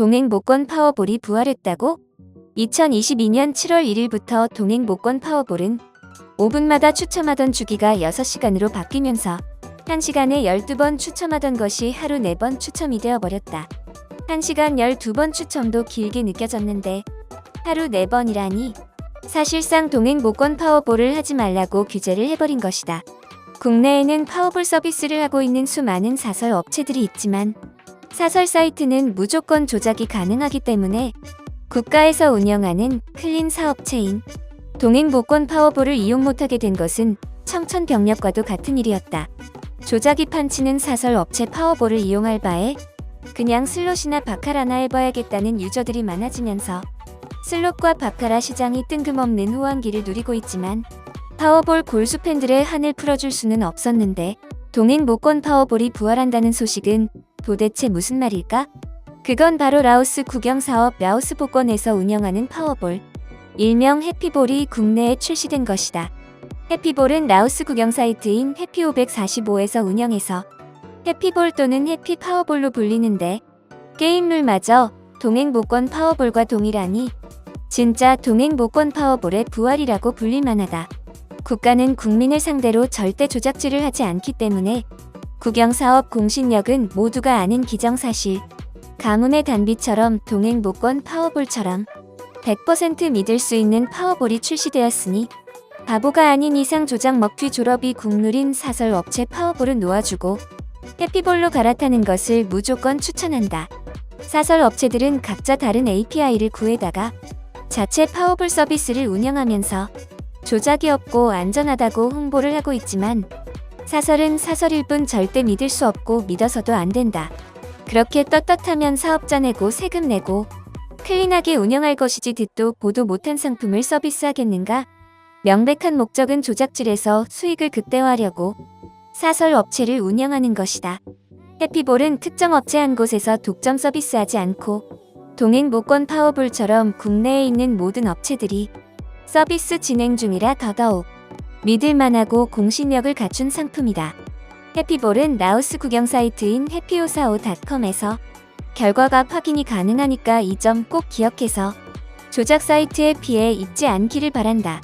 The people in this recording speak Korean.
동행 복권 파워볼이 부활했다고? 2022년 7월 1일부터 동행 복권 파워볼은 5분마다 추첨하던 주기가 6시간으로 바뀌면서 1시간에 12번 추첨하던 것이 하루 4번 추첨이 되어버렸다. 1시간 12번 추첨도 길게 느껴졌는데 하루 4번이라니 사실상 동행 복권 파워볼을 하지 말라고 규제를 해버린 것이다. 국내에는 파워볼 서비스를 하고 있는 수많은 사설 업체들이 있지만 사설 사이트는 무조건 조작이 가능하기 때문에 국가에서 운영하는 클린 사업체인 동행복권 파워볼을 이용 못하게 된 것은 청천벽력과도 같은 일이었다. 조작이 판치는 사설 업체 파워볼을 이용할 바에 그냥 슬롯이나 바카라나 해봐야겠다는 유저들이 많아지면서 슬롯과 바카라 시장이 뜬금없는 호황기를 누리고 있지만 파워볼 골수 팬들의 한을 풀어줄 수는 없었는데 동행 복권 파워볼이 부활한다는 소식은 도대체 무슨 말일까? 그건 바로 라오스 국영 사업 라오스 복권에서 운영하는 파워볼, 일명 해피볼이 국내에 출시된 것이다. 해피볼은 라오스 국영 사이트인 해피545에서 운영해서 해피볼 또는 해피 파워볼로 불리는데 게임 룰마저 동행 복권 파워볼과 동일하니 진짜 동행 복권 파워볼의 부활이라고 불릴 만하다. 국가는 국민을 상대로 절대 조작질을 하지 않기 때문에 국영사업 공신력은 모두가 아는 기정사실. 가문의 단비처럼 동행복권 파워볼처럼 100% 믿을 수 있는 파워볼이 출시되었으니 바보가 아닌 이상 조작 먹튀 졸업이 국룰인 사설 업체 파워볼을 놓아주고 해피볼로 갈아타는 것을 무조건 추천한다. 사설 업체들은 각자 다른 API를 구해다가 자체 파워볼 서비스를 운영하면서 조작이 없고 안전하다고 홍보를 하고 있지만 사설은 사설일 뿐 절대 믿을 수 없고 믿어서도 안 된다. 그렇게 떳떳하면 사업자 내고 세금 내고 클린하게 운영할 것이지 듣도 보도 못한 상품을 서비스하겠는가? 명백한 목적은 조작질에서 수익을 극대화하려고 사설 업체를 운영하는 것이다. 해피볼은 특정 업체 한 곳에서 독점 서비스하지 않고 동행 복권 파워볼처럼 국내에 있는 모든 업체들이 서비스 진행 중이라 더더욱 믿을만하고 공신력을 갖춘 상품이다. 해피볼은 라오스 국영 사이트인 해피오사오.com에서 결과가 확인이 가능하니까 이 점 꼭 기억해서 조작 사이트에 피해 입지 않기를 바란다.